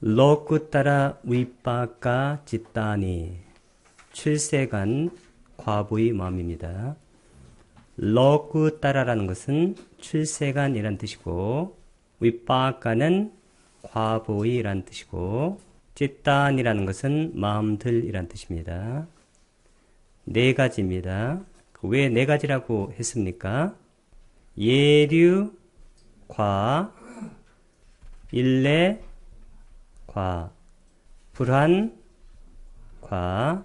로쿠 따라 위빠까 짓다니 출세간 과부의 마음입니다. 로쿠 따라라는 것은 출세간이란 뜻이고 위빠까는 과부의란 뜻이고 짓단이라는 것은 마음들이란 뜻입니다. 네 가지입니다. 왜 네 가지라고 했습니까? 예류, 과, 일례, 과, 불한, 과,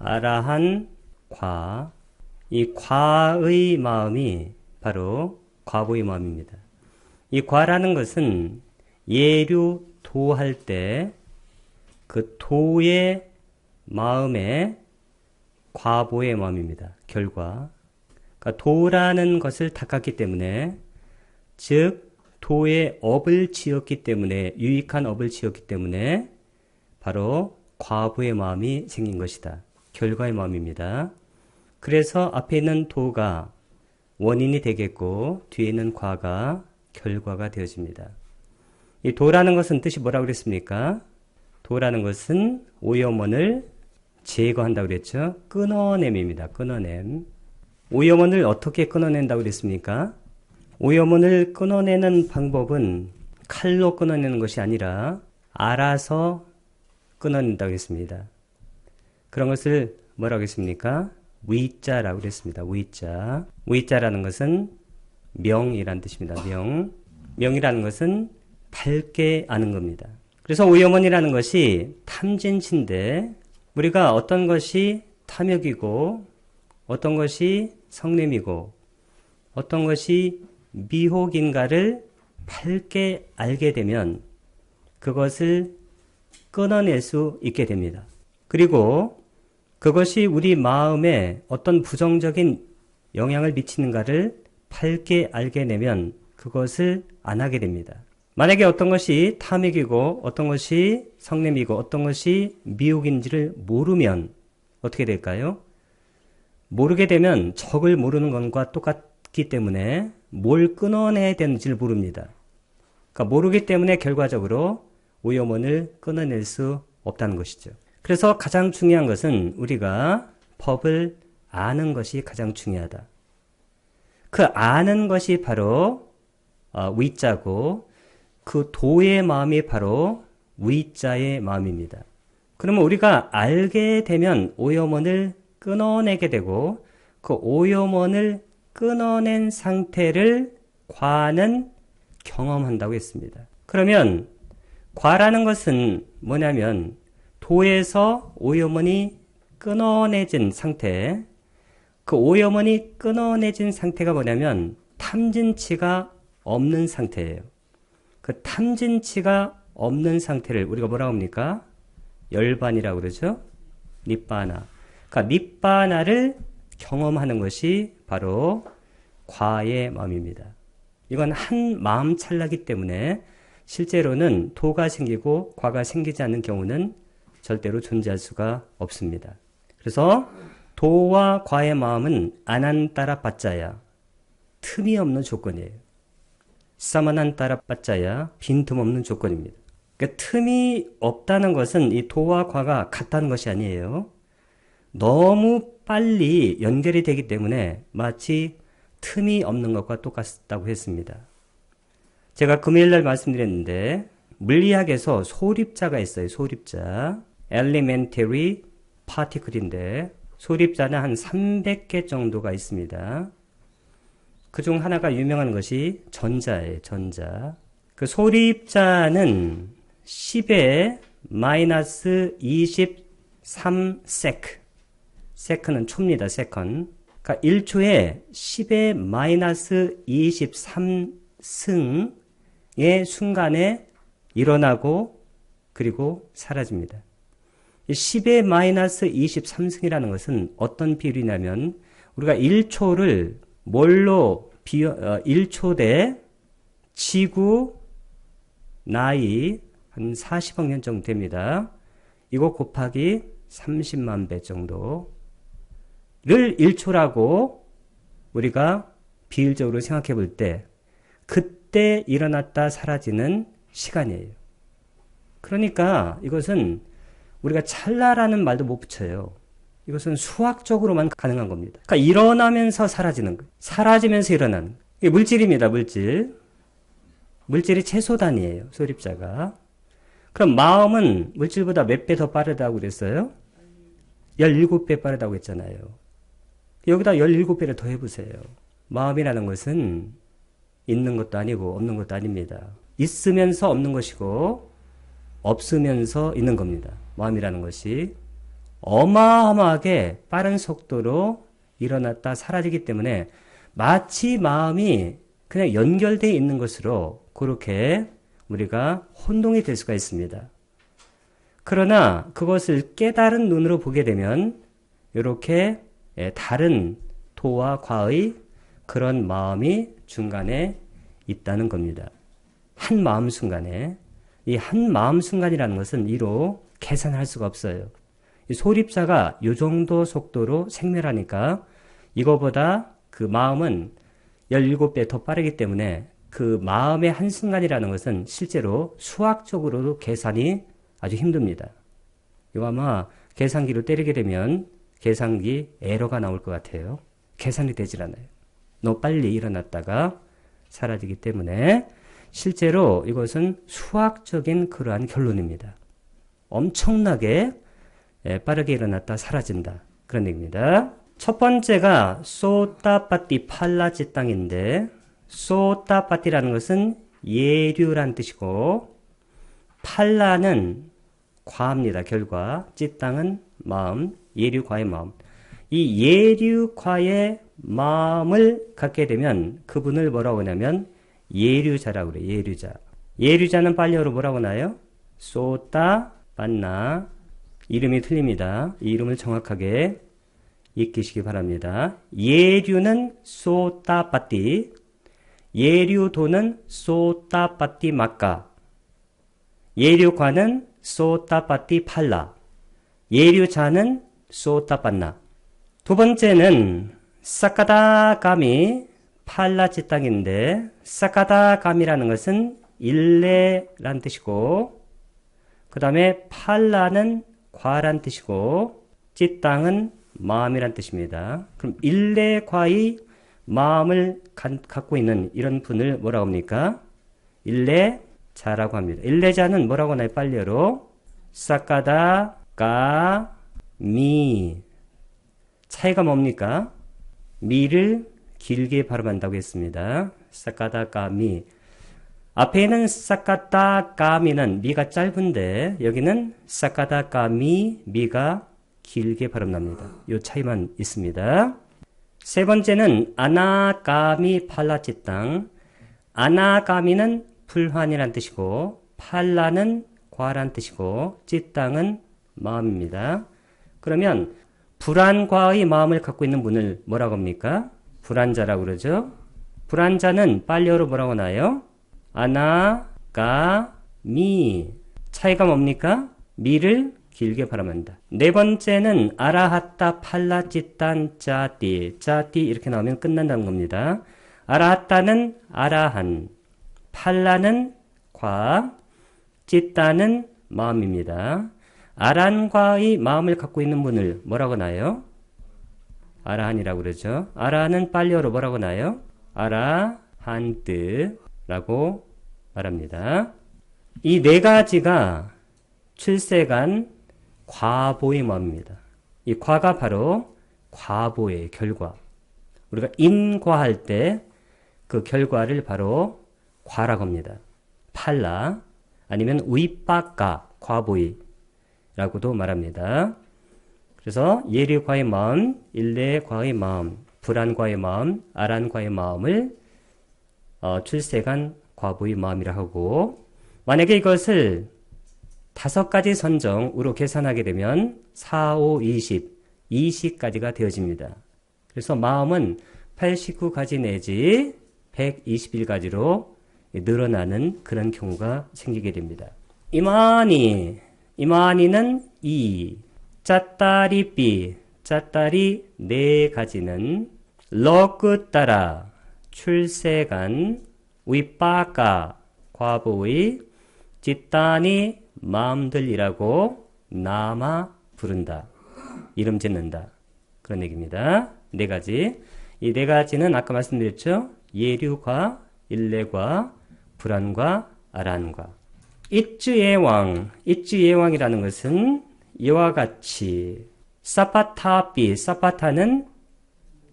아라한, 과. 이 과의 마음이 바로 과보의 마음입니다. 이 과라는 것은 예류 도할 때 그 도의 마음에 과보의 마음입니다. 결과. 그러니까 도라는 것을 닦았기 때문에 즉 도의 업을 지었기 때문에 유익한 업을 지었기 때문에 바로 과부의 마음이 생긴 것이다. 결과의 마음입니다. 그래서 앞에 있는 도가 원인이 되겠고 뒤에 있는 과가 결과가 되어집니다. 이 도라는 것은 뜻이 뭐라고 그랬습니까? 도라는 것은 오염원을 제거한다고 그랬죠. 끊어냄입니다. 끊어냄. 오염원을 어떻게 끊어낸다고 그랬습니까? 오염원을 끊어내는 방법은 칼로 끊어내는 것이 아니라 알아서 끊어낸다고 했습니다. 그런 것을 뭐라고 했습니까? 위자라고 그랬습니다. 위자. 위자라는 것은 명이란 뜻입니다. 명. 명이라는 것은 밝게 아는 겁니다. 그래서 오염원이라는 것이 탐진치인데 우리가 어떤 것이 탐욕이고 어떤 것이 성냄이고 어떤 것이 미혹인가를 밝게 알게 되면 그것을 끊어낼 수 있게 됩니다. 그리고 그것이 우리 마음에 어떤 부정적인 영향을 미치는가를 밝게 알게 되면 그것을 안 하게 됩니다. 만약에 어떤 것이 탐욕이고 어떤 것이 성냄이고 어떤 것이 미혹인지를 모르면 어떻게 될까요? 모르게 되면 적을 모르는 것과 똑같기 때문에 뭘 끊어내야 되는지를 모릅니다. 그러니까 모르기 때문에 결과적으로 오염원을 끊어낼 수 없다는 것이죠. 그래서 가장 중요한 것은 우리가 법을 아는 것이 가장 중요하다. 그 아는 것이 바로 어, 위자고 그 도의 마음이 바로 위자의 마음입니다. 그러면 우리가 알게 되면 오염원을 끊어내게 되고 그 오염원을 끊어낸 상태를 과는 경험한다고 했습니다. 그러면 과라는 것은 뭐냐면 도에서 오염원이 끊어내진 상태, 그 오염원이 끊어내진 상태가 뭐냐면 탐진치가 없는 상태예요. 그 탐진치가 없는 상태를 우리가 뭐라고 합니까? 열반이라고 그러죠? 니바나. 그러니까 니바나를 경험하는 것이 바로 과의 마음입니다. 이건 한 마음 찰나기 때문에 실제로는 도가 생기고 과가 생기지 않는 경우는 절대로 존재할 수가 없습니다. 그래서 도와 과의 마음은 아난따라 빠짜야 틈이 없는 조건이에요. 사만한 따라 빠짜야 빈틈없는 조건입니다. 그러니까 틈이 없다는 것은 이 도와 과가 같다는 것이 아니에요. 너무 빨리 연결이 되기 때문에 마치 틈이 없는 것과 똑같다고 했습니다. 제가 금요일날 말씀드렸는데 물리학에서 소립자가 있어요. 소립자. elementary particle인데 소립자는 한 300개 정도가 있습니다. 그 중 하나가 유명한 것이 전자예요. 전자. 그 소립자는 10에 마이너스 23 세크. 세컨은 초입니다. 세컨. 그러니까 1초에 10의 마이너스 23승의 순간에 일어나고 그리고 사라집니다. 10의 마이너스 23승이라는 것은 어떤 비율이냐면 우리가 1초를 뭘로 비어, 1초 대 지구 나이 한 40억 년 정도 됩니다. 이거 곱하기 30만 배 정도 를 1초라고 우리가 비율적으로 생각해 볼 때 그때 일어났다 사라지는 시간이에요. 그러니까 이것은 우리가 찰나라는 말도 못 붙여요. 이것은 수학적으로만 가능한 겁니다. 그러니까 일어나면서 사라지는 거예요. 사라지면서 일어나는. 이게 물질입니다, 물질. 물질이 최소 단위예요, 소립자가. 그럼 마음은 물질보다 몇 배 더 빠르다고 그랬어요? 17배 빠르다고 했잖아요. 여기다 17배를 더 해보세요. 마음이라는 것은 있는 것도 아니고 없는 것도 아닙니다. 있으면서 없는 것이고 없으면서 있는 겁니다. 마음이라는 것이 어마어마하게 빠른 속도로 일어났다 사라지기 때문에 마치 마음이 그냥 연결되어 있는 것으로 그렇게 우리가 혼동이 될 수가 있습니다. 그러나 그것을 깨달은 눈으로 보게 되면 이렇게 예, 다른 도와 과의 그런 마음이 중간에 있다는 겁니다. 한 마음 순간에 이 한 마음 순간이라는 것은 이로 계산할 수가 없어요. 소립자가 이 정도 속도로 생멸하니까 이거보다 그 마음은 17배 더 빠르기 때문에 그 마음의 한순간이라는 것은 실제로 수학적으로도 계산이 아주 힘듭니다. 이거 아마 계산기로 때리게 되면 계산기 에러가 나올 것 같아요. 계산이 되질 않아요. 너무 빨리 일어났다가 사라지기 때문에 실제로 이것은 수학적인 그러한 결론입니다. 엄청나게 예, 빠르게 일어났다 사라진다. 그런 얘기입니다. 첫 번째가 소따빠띠 팔라지 땅인데 소따빠띠라는 것은 예류란 뜻이고 팔라는 과입니다. 결과 찌 땅은 마음, 예류과의 마음. 이 예류과의 마음을 갖게 되면 그분을 뭐라고 하냐면 예류자라고 그래요. 예류자. 예류자는 빨리어로 뭐라고 나요? 소따 만나 이름이 틀립니다. 이 이름을 정확하게 익히시기 바랍니다. 예류는 소따빠띠, 예류도는 소따빠띠 마까, 예류과는 소따빠띠 팔라, 예류자는 소따빠나. 두 번째는 사카다감이 팔라치 땅인데 사카다감이라는 것은 일레란 뜻이고 그 다음에 팔라는 과란 뜻이고 찌땅은 마음이란 뜻입니다. 그럼 일레과의 마음을 갖고 있는 이런 분을 뭐라고 합니까? 일레자라고 합니다. 일레자는 뭐라고 하나요? 빨리어로 사카다 까 미 차이가 뭡니까? 미를 길게 발음한다고 했습니다. 사카다 까미 앞에는 사카다 까미는 미가 짧은데 여기는 사카다 까미 미가 길게 발음납니다. 이 차이만 있습니다. 세 번째는 아나까미 팔라치 땅. 아나까미는 불환이란 뜻이고 팔라는 과란 뜻이고 찌땅은 마음입니다. 그러면 불안과의 마음을 갖고 있는 분을 뭐라고 합니까? 불안자라고 그러죠. 불안자는 빨리어로 뭐라고 나요? 아나, 가, 미. 차이가 뭡니까? 미를 길게 발음한다. 네 번째는 아라하타 팔라찌딴 짜띠. 짜띠 이렇게 나오면 끝난다는 겁니다. 아라하타는 아라한. 팔라는 과. 찌따는 마음입니다. 아란과의 마음을 갖고 있는 분을 뭐라고 나요? 아라한이라고 그러죠. 아라한은 빨리어로 뭐라고 나요? 아라한뜨라고 말합니다. 이 네 가지가 출세간 과보의 마음입니다. 이 과가 바로 과보의 결과. 우리가 인과할 때 그 결과를 바로 과라고 합니다. 팔라 아니면 위빠까 과보이 라고도 말합니다. 그래서 예리과의 마음, 일레과의 마음, 불안과의 마음, 아란과의 마음을 어, 출세간 과보의 마음이라 하고 만약에 이것을 다섯 가지 선정으로 계산하게 되면 4, 5, 20, 20까지가 되어집니다. 그래서 마음은 89가지 내지 121가지로 늘어나는 그런 경우가 생기게 됩니다. 이만희, 이만희는 2, 짜따리 삐, 짜따리 네 가지는 러그 따라 출세간 위빠까 과보의 짓단이 마음들이라고 남아 부른다. 이름 짓는다. 그런 얘기입니다. 네 가지. 이 네 가지는 아까 말씀드렸죠? 예류과 일례과 불안과 아란과 입주예왕, 입주예왕이라는 것은 이와 같이 사파타비, 사파타는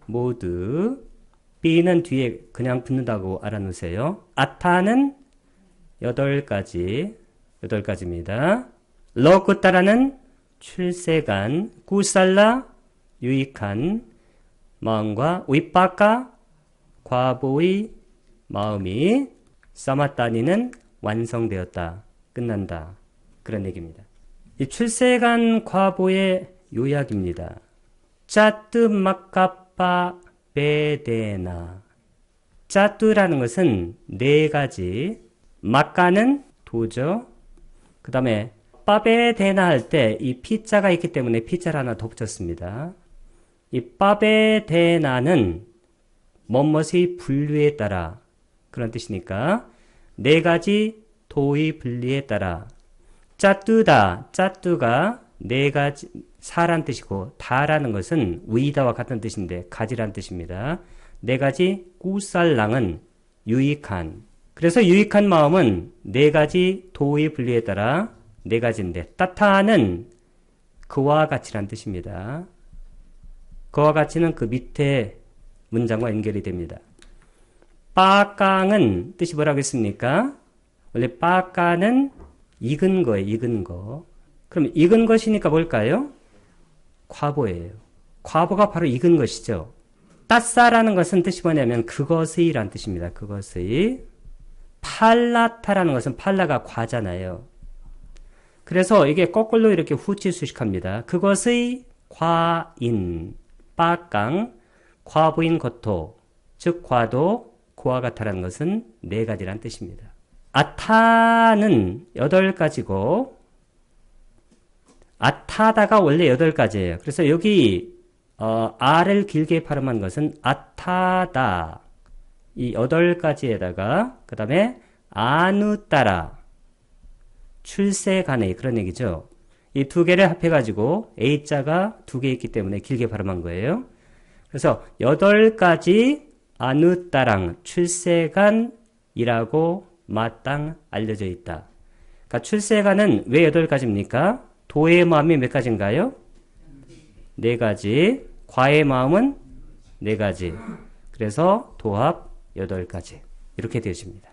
모두 B는 뒤에 그냥 붙는다고 알아놓으세요. 아타는 여덟 가지, 여덟 가지입니다. 러쿠따라는 출세간, 구살라, 유익한 마음과 위빠까, 과보의 마음이 사마따니는 완성되었다, 끝난다. 그런 얘기입니다. 이 출세간 과보의 요약입니다. 짜뜨 마카빠 베데나 짜뚜라는 것은 네 가지 마카는 도죠. 그 다음에 빠베데나 할 때 이 피자가 있기 때문에 피자를 하나 더 붙였습니다. 이 빠베데나는 뭐뭇의 분류에 따라 그런 뜻이니까 네 가지 도의 분리에 따라 짜뚜다 짜뚜가 네 가지 사란 뜻이고 다라는 것은 위다와 같은 뜻인데 가지란 뜻입니다. 네 가지 꾸살랑은 유익한 그래서 유익한 마음은 네 가지 도의 분리에 따라 네 가지인데 따타는 그와 같이란 뜻입니다. 그와 같이는 그 밑에 문장과 연결이 됩니다. 빠깡은 뜻이 뭐라고 했습니까? 원래 빠까는 익은 거예요, 익은 거. 그럼 익은 것이니까 뭘까요? 과보예요. 과보가 바로 익은 것이죠. 따싸라는 것은 뜻이 뭐냐면 그것의 란 뜻입니다. 그것의. 팔라타라는 것은 팔라가 과잖아요. 그래서 이게 거꾸로 이렇게 후치 수식합니다. 그것의 과인, 빠깡, 과부인 것도, 즉 과도, 고와 같다라는 것은 네 가지란 뜻입니다. 아타는 여덟 가지고 아타다가 원래 여덟 가지예요. 그래서 여기 어, R을 길게 발음한 것은 아타다 이 여덟 가지에다가 그 다음에 아누따라 출세간의 그런 얘기죠. 이 두 개를 합해가지고 A자가 두 개 있기 때문에 길게 발음한 거예요. 그래서 여덟 가지 아누따랑 출세간이라고 마땅 알려져 있다. 그러니까 출세간은 왜 여덟 가지입니까? 도의 마음이 몇 가지인가요? 네 가지. 과의 마음은 네 가지. 그래서 도합 여덟 가지. 이렇게 되어집니다.